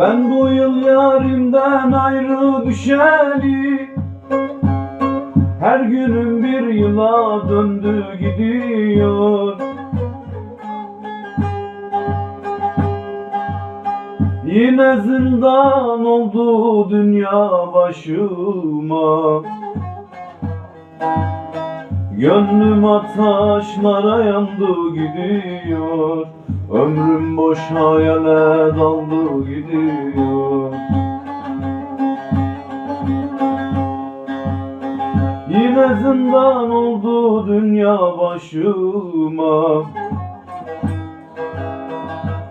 Ben bu yıl yarimden ayrı düşeli Her günüm bir yıla döndü gidiyor. Yine zindan oldu dünya başıma Gönlüm ataşlara yandı gidiyor. Ömrüm boş hayale daldı gidiyor. Yine zindan oldu dünya başıma.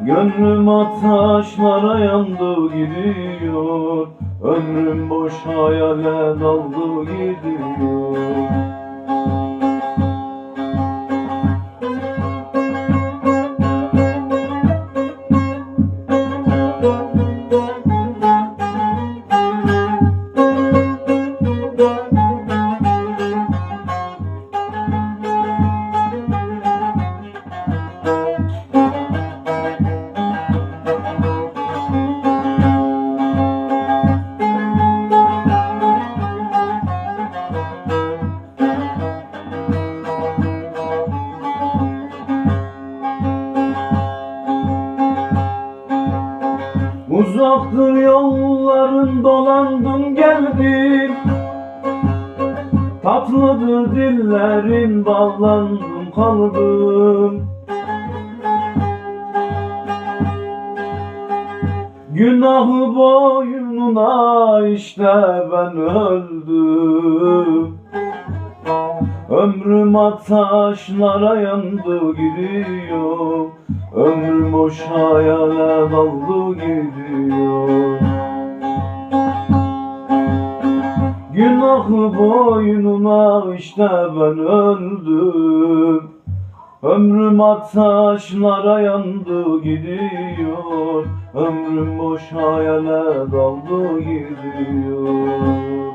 Gönlüm ataşlara yandı gidiyor. Ömrüm boş hayale daldı gidiyor Uzaktır yolların dolandım geldim. Tatlıdır dillerin bağlandım kaldım. Günahı boynuna işte ben öldüm Ömrüm ataşlara yandı gidiyor. Ömrüm boş hayale daldı gidiyor. Günahı boynuna işte ben öldüm. Ömrüm ataşlara yandı gidiyor. Ömrüm boş hayale daldı gidiyor